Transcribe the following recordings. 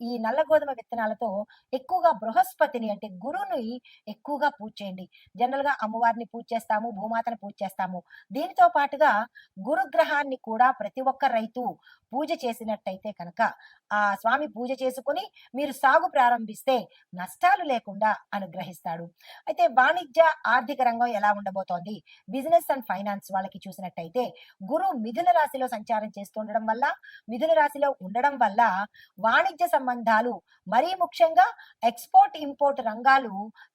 ఈ నల్ల గోధుమ విత్తనాలతో ఎక్కువగా బృహస్పతిని అంటే గురువుని ఎక్కువగా పూజ చేయండి. జనరల్గా అమ్మవారిని పూజ చేస్తాము భూమాతను పూజ చేస్తాము. దీనితో పాటుగా గురుగ్రహాన్ని కూడా ప్రతి ఒక్క రైతు పూజ చేసినట్టయితే కనుక ఆ స్వామి పూజ చేసుకుని మీరు సాగు ప్రారంభిస్తే నష్టాలు లేకుండా అనుగ్రహిస్తాడు. అయితే వాణిజ్య ఆర్థిక రంగం ఎలా ఉండబోతోంది? బిజినెస్ అండ్ ఫైనాన్స్ వాళ్ళకి చూసినట్టయితే గురు మిథున రాశిలో సంచారం చేస్తుండడం వల్ల మిథున రాశిలో ఉండడం వల్ల వాణిజ్య సంబంధాలు మరీ ముఖ్యంగా ఎక్స్పోర్ట్ ఇంపోర్ట్ రంగాలు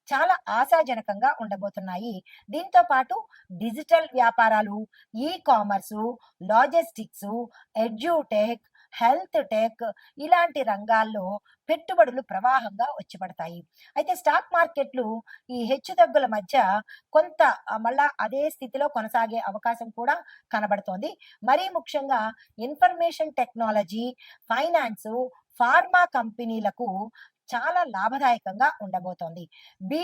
చాలా ఆశాజనకంగా ఉండబోతున్నాయి. దీంతో పాటు డిజిటల్ వ్యాపారాలు ecommerce logistics edtech health tech ఇలాంటి రంగాల్లో పెట్టుబడులు ప్రవాహంగా వచ్చి పడతాయి అయితే స్టాక్ మార్కెట్లు ఈ హెచ్చుతగ్గుల మధ్య కొంత మళ్ళా అదే స్థితిలో కొనసాగే అవకాశం కూడా కనబడుతోంది. మరీ ముఖ్యంగా ఇన్ఫర్మేషన్ టెక్నాలజీ ఫైనాన్స్ ఫార్మా కంపెనీలకు చాలా లాభదాయకంగా ఉండబోతోంది. బి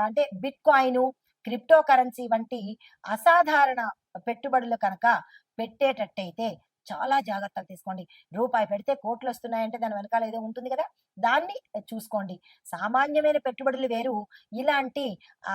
అంటే బిట్ కాయిన్ క్రిప్టో కరెన్సీ వంటి అసాధారణ పెట్టుబడులు కనుక పెట్టేటట్టయితే చాలా జాగ్రత్తలు తీసుకోండి. రూపాయి పెడితే కోట్లు వస్తున్నాయంటే దాని వెనకాల ఏదో ఉంటుంది కదా? దాన్ని చూసుకోండి. సామాన్యమైన పెట్టుబడులు వేరు. ఇలాంటి ఆ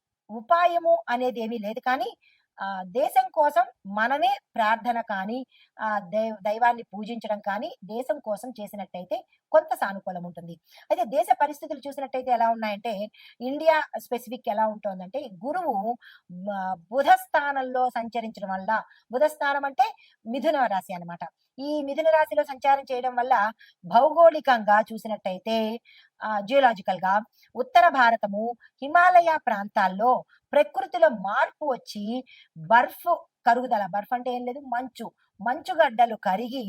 ఉపాయము అనేది ఏమీ లేదు. కానీ ఆ దేశం కోసం మనమే ప్రార్థన కానీ ఆ దైవ దైవాన్ని పూజించడం కానీ దేశం కోసం చేసినట్టయితే కొంత సానుకూలం ఉంటుంది. అయితే దేశ పరిస్థితులు చూసినట్టయితే ఎలా ఉన్నాయంటే ఇండియా స్పెసిఫిక్ ఎలా ఉంటుందంటే గురువు బుధ స్థానంలో సంచరించడం వల్ల బుధ స్థానం అంటే మిథున రాశి అనమాట ఈ మిథున రాశిలో సంచారం చేయడం వల్ల భౌగోళికంగా చూసినట్టయితే జియోలాజికల్గా ఉత్తర భారతము హిమాలయ ప్రాంతాల్లో ప్రకృతిలో మార్పు వచ్చి బర్ఫ్ కరుగుదల బర్ఫ్ అంటే ఏం లేదు మంచు మంచుగడ్డలు కరిగి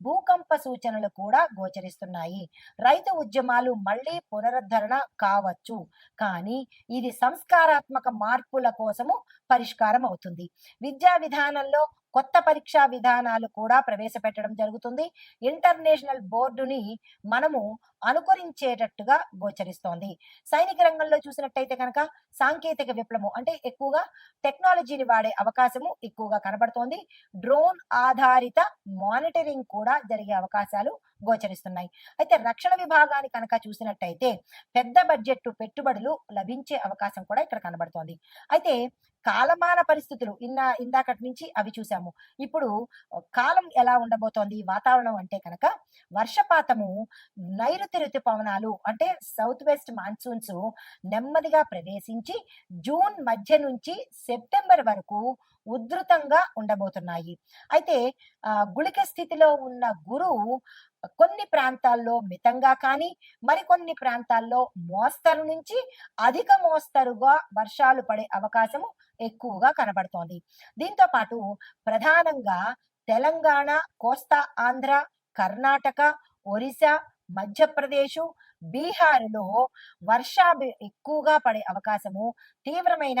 భూకంప సూచనలు కూడా గోచరిస్తున్నాయి. రైతు ఉద్యమాలు మళ్ళీ పునరుద్ధరణ కావచ్చు కానీ ఇది సంస్కారాత్మక మార్పుల కోసము పరిష్కారం అవుతుంది. విద్యా విధానంలో కొత్త పరీక్షా విధానాలు కూడా ప్రవేశపెట్టడం జరుగుతుంది. ఇంటర్నేషనల్ బోర్డుని మనము అనుకరించేటట్టుగా గోచరిస్తోంది. సైనిక రంగంలో చూసినట్టయితే కనుక సాంకేతిక విప్లవం అంటే ఎక్కువగా టెక్నాలజీని వాడే అవకాశము ఎక్కువగా కనబడుతోంది. డ్రోన్ ఆధారిత మానిటరింగ్ కూడా జరిగే అవకాశాలు గోచరిస్తున్నాయి. అయితే రక్షణ విభాగాన్ని కనుక చూసినట్టయితే పెద్ద బడ్జెట్ పెట్టుబడులు లభించే అవకాశం కూడా ఇక్కడ కనబడుతోంది. అయితే కాలమాన పరిస్థితులు ఇన్నా ఇందాకటి నుంచి అవి చూసాము. ఇప్పుడు కాలం ఎలా ఉండబోతోంది? వాతావరణం అంటే కనుక వర్షపాతము నైరుతి ఋతుపవనాలు అంటే సౌత్ వెస్ట్ మాన్సూన్స్ నెమ్మదిగా ప్రవేశించి జూన్ మధ్య నుంచి సెప్టెంబర్ వరకు ఉధృతంగా ఉండబోతున్నాయి. అయితే ఆ, గుళిక స్థితిలో ఉన్న గురువు కొన్ని ప్రాంతాల్లో మితంగా కానీ మరికొన్ని ప్రాంతాల్లో మోస్తరు నుంచి అధిక మోస్తరుగా వర్షాలు పడే అవకాశము ఎక్కువగా కనబడుతోంది. దీంతో పాటు ప్రధానంగా తెలంగాణ కోస్తా ఆంధ్ర కర్ణాటక ఒరిస్సా మధ్యప్రదేశ్ బీహార్లో వర్షాభి ఎక్కువగా పడే అవకాశము తీవ్రమైన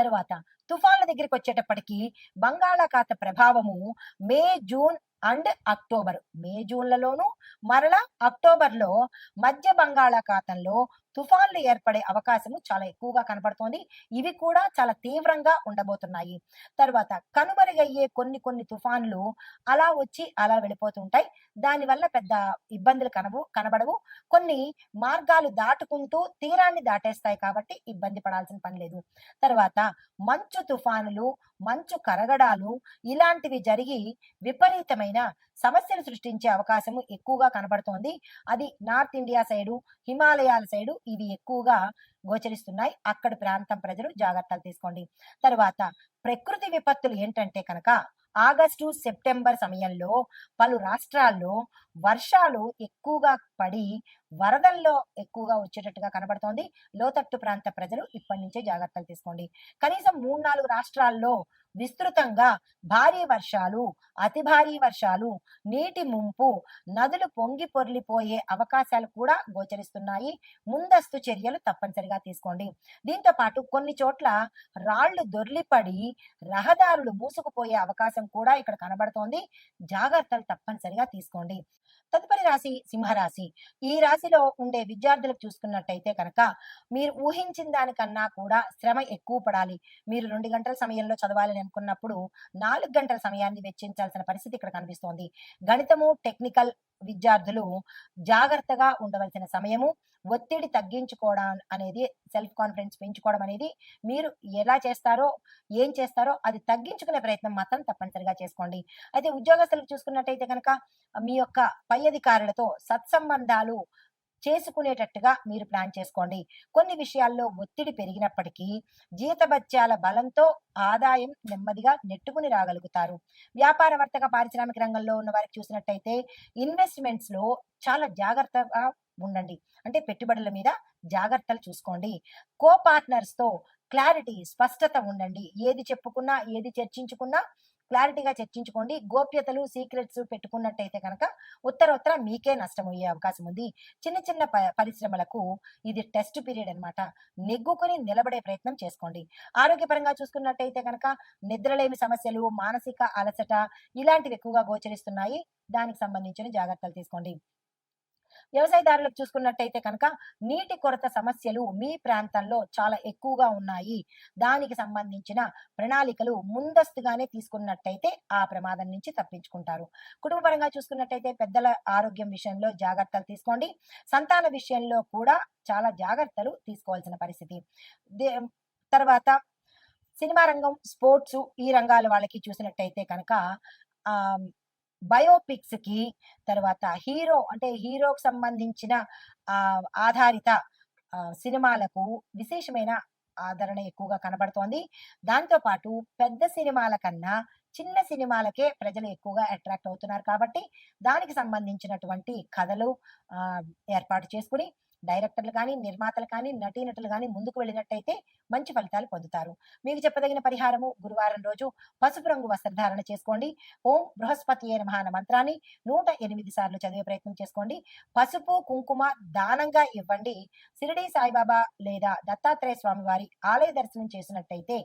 తరువాత తుఫాన్ల దగ్గరికి వచ్చేటప్పటికి బంగాళాఖాత ప్రభావము May June and October. May జూన్లలోను మరలా అక్టోబర్లో మధ్య బంగాళాఖాతంలో తుఫాన్లు ఏర్పడే అవకాశము చాలా ఎక్కువగా కనపడుతోంది. ఇవి కూడా చాలా తీవ్రంగా ఉండబోతున్నాయి. తర్వాత కనుమరుగయ్యే కొన్ని కొన్ని తుఫాన్లు అలా వచ్చి అలా వెళ్ళిపోతుంటాయి. దానివల్ల పెద్ద ఇబ్బందులు కనవు కనబడవు. కొన్ని మార్గాలు దాటుకుంటూ తీరాన్ని దాటేస్తాయి కాబట్టి ఇబ్బంది పడాల్సిన పని లేదు. తర్వాత మంచు తుఫానులు మంచు కరగడాలు ఇలాంటివి జరిగి విపరీతమైన సమస్యలు సృష్టించే అవకాశము ఎక్కువగా కనబడుతోంది. అది నార్త్ ఇండియా సైడు హిమాలయాల సైడు ఇవి ఎక్కువగా గోచరిస్తున్నాయి. అక్కడి ప్రాంతం ప్రజలు జాగ్రత్తలు తీసుకోండి. తర్వాత ప్రకృతి విపత్తులు ఏంటంటే కనుక ఆగస్టు సెప్టెంబర్ సమయంలో పలు రాష్ట్రాల్లో వర్షాలు ఎక్కువగా పడి వరదల్లో ఎక్కువగా వచ్చేటట్టుగా కనబడుతోంది. లోతట్టు ప్రాంత ప్రజలు ఇప్పటి నుంచే జాగ్రత్తలు తీసుకోండి. కనీసం మూడు నాలుగు రాష్ట్రాల్లో విస్తృతంగా భారీ వర్షాలు అతి భారీ వర్షాలు నీటి ముంపు నదులు పొంగి పొర్లిపోయే అవకాశాలు కూడా గోచరిస్తున్నాయి. ముందస్తు చర్యలు తప్పనిసరిగా తీసుకోండి. దీంతో పాటు కొన్ని చోట్ల రాళ్ళు దొర్లిపడి రహదారులు మూసుకుపోయే అవకాశం కూడా ఇక్కడ కనబడుతోంది. జాగ్రత్తలు తప్పనిసరిగా తీసుకోండి. తదుపరి రాశి సింహరాశి. ఈ రాశి రాశిలో ఉండే విద్యార్థులకు చూసుకున్నట్టయితే కనుక మీరు ఊహించిన దానికన్నా కూడా శ్రమ ఎక్కువ పడాలి. మీరు రెండు గంటల సమయంలో చదవాలని అనుకున్నప్పుడు నాలుగు గంటల సమయాన్ని వెచ్చించాల్సిన పరిస్థితి ఇక్కడ కనిపిస్తోంది. గణితము టెక్నికల్ విద్యార్థులు జాగ్రత్తగా ఉండవలసిన సమయము ఒత్తిడి తగ్గించుకోవడం అనేది సెల్ఫ్ కాన్ఫిడెన్స్ పెంచుకోవడం అనేది మీరు ఎలా చేస్తారో ఏం చేస్తారో అది తగ్గించుకునే ప్రయత్నం మాత్రం తప్పనిసరిగా చేసుకోండి. అయితే ఉద్యోగస్తులకు చూసుకున్నట్టయితే కనుక మీ యొక్క పై అధికారులతో సత్సంబంధాలు చేసుకునేటట్టుగా మీరు ప్లాన్ చేసుకోండి. కొన్ని విషయాల్లో ఒత్తిడి పెరిగినప్పటికీ జీతభత్యాల బలంతో ఆదాయం నెమ్మదిగా నెట్టుకుని రాగలుగుతారు. వ్యాపార వర్తక పారిశ్రామిక రంగంలో ఉన్న వారికి చూసినట్టయితే ఇన్వెస్ట్మెంట్స్లో చాలా జాగ్రత్తగా ఉండండి. అంటే పెట్టుబడుల మీద జాగ్రత్తలు చూసుకోండి. కో పార్ట్నర్స్తో క్లారిటీ స్పష్టత ఉండండి. ఏది చెప్పుకున్నా ఏది చర్చించుకున్నా క్లారిటీగా చర్చించుకోండి. గోప్యతలు సీక్రెట్స్ పెట్టుకున్నట్టయితే కనుక ఉత్తర ఉత్తర మీకే నష్టం అయ్యే అవకాశం ఉంది. చిన్న చిన్న ప- పరిశ్రమలకు ఇది టెస్ట్ పీరియడ్ అన్నమాట. నెగ్గుకొని నిలబడే ప్రయత్నం చేసుకోండి. ఆరోగ్యపరంగా చూసుకున్నట్టయితే కనుక నిద్రలేమి సమస్యలు మానసిక అలసట ఇలాంటివి ఎక్కువగా గోచరిస్తున్నాయి. దానికి సంబంధించిన జాగ్రత్తలు తీసుకోండి. వ్యవసాయదారులకు చూసుకున్నట్టయితే కనుక నీటి కొరత సమస్యలు మీ ప్రాంతంలో చాలా ఎక్కువగా ఉన్నాయి. దానికి సంబంధించిన ప్రణాళికలు ముందస్తుగానే తీసుకున్నట్టయితే ఆ ప్రమాదం నుంచి తప్పించుకుంటారు. కుటుంబపరంగా చూసుకున్నట్టయితే పెద్దల ఆరోగ్యం విషయంలో జాగ్రత్తలు తీసుకోండి. సంతాన విషయంలో కూడా చాలా జాగ్రత్తలు తీసుకోవాల్సిన పరిస్థితి. దే- తర్వాత సినిమా రంగం స్పోర్ట్స్ ఈ రంగాల వాళ్ళకి చూసినట్టయితే కనుక ఆ బయోపిక్స్కి తర్వాత హీరో అంటే హీరోకి సంబంధించిన ఆధారిత సినిమాలకు విశేషమైన ఆదరణ ఎక్కువగా కనబడుతోంది. దాంతో పాటు పెద్ద సినిమాల కన్నా చిన్న సినిమాలకే ప్రజలు ఎక్కువగా అట్రాక్ట్ అవుతున్నారు కాబట్టి దానికి సంబంధించినటువంటి కథలు ఏర్పాటు చేసుకుని డైరెక్టర్లు కానీ నిర్మాతలు కానీ నటీనటులు కానీ ముందుకు వెళ్ళినట్టయితే మంచి ఫలితాలు పొందుతారు. మీకు చెప్పదగిన పరిహారము గురువారం రోజు పసుపు రంగు వస్త్రధారణ చేసుకోండి. ఓం బృహస్పతి అయిన మహాన మంత్రాన్ని నూట ఎనిమిది సార్లు చదివే ప్రయత్నం చేసుకోండి. పసుపు కుంకుమ దానంగా ఇవ్వండి. సిరిడి సాయిబాబా లేదా దత్తాత్రేయ స్వామి వారి ఆలయ దర్శనం చేసినట్టయితే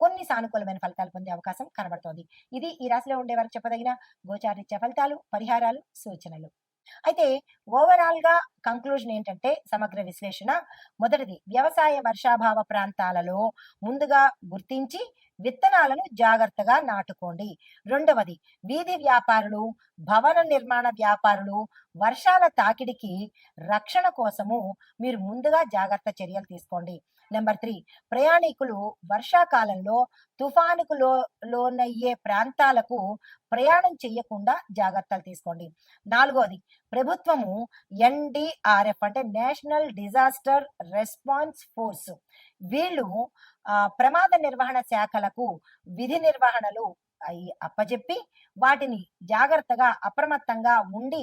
కొన్ని సానుకూలమైన ఫలితాలు పొందే అవకాశం కనబడుతోంది. ఇది ఈ రాశిలో ఉండే వారికి చెప్పదగిన గోచారిత్య ఫలితాలు పరిహారాలు సూచనలు. అయితే ఓవరాల్గా కంక్లూజన్ ఏంటంటే సమగ్ర విశ్లేషణ. మొదటిది వ్యవసాయ వర్షాభావ ప్రాంతాలలో ముందుగా గుర్తించి విత్తనాలను జాగ్రత్తగా నాటుకోండి. రెండవది వీధి వ్యాపారులు భవన నిర్మాణ వ్యాపారులు వర్షాల తాకిడికి రక్షణ కోసము మీరు ముందుగా జాగ్రత్త చర్యలు తీసుకోండి. నెంబర్ త్రీ ప్రయాణికులు వర్షాకాలంలో తుఫానుకు లో లోనయ్యే ప్రాంతాలకు ప్రయాణం చేయకుండా జాగ్రత్తలు తీసుకోండి. నాలుగోది ప్రభుత్వము ఎన్డిఆర్ఎఫ్ అంటే నేషనల్ డిజాస్టర్ రెస్పాన్స్ ఫోర్స్ వీళ్ళు ప్రమాద నిర్వహణ శాఖలకు విధి నిర్వహణలు అయి అప్పజెప్పి వాటిని జాగ్రత్తగా అప్రమత్తంగా ఉండి